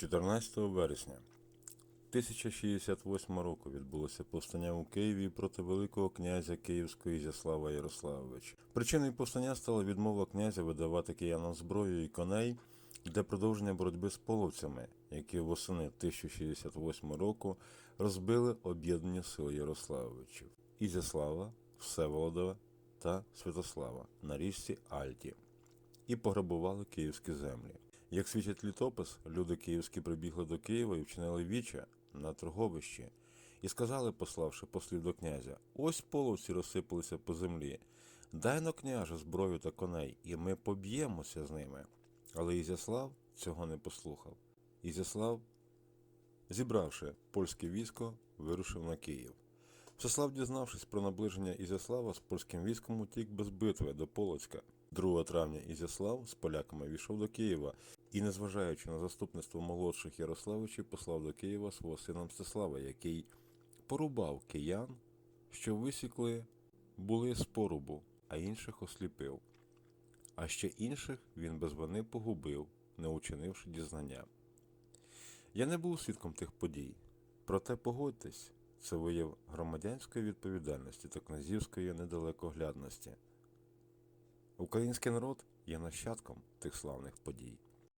14 вересня 1068 року відбулося повстання у Києві проти Великого князя Київського Ізяслава Ярославовича. Причиною повстання стала відмова князя видавати киянам зброю і коней для продовження боротьби з половцями, які восени 1068 року розбили об'єднані сили Ярославовичів Ізяслава, Всеволодова та Святослава на річці Альті і пограбували київські землі. Як свідчить літопис, люди київські прибігли до Києва і вчинили віча на торговищі, і сказали, пославши послів до князя: ось половці розсипалися по землі. Дай но княже зброю та коней, і ми поб'ємося з ними. Але Ізяслав цього не послухав. Ізяслав, зібравши польське військо, вирушив на Київ. Всеслав, дізнавшись про наближення Ізяслава, з польським військом утік без битви до Полоцька. 2 травня Ізяслав з поляками війшов до Києва і, незважаючи на заступництво молодших Ярославичів, послав до Києва свого сина Мстислава, який порубав киян, що висікли були з порубу, а інших осліпив. А ще інших він без вини погубив, не учинивши дізнання. Я не був свідком тих подій, проте погодьтесь, це вияв громадянської відповідальності та князівської недалекоглядності. Український народ є нащадком тих славних подій.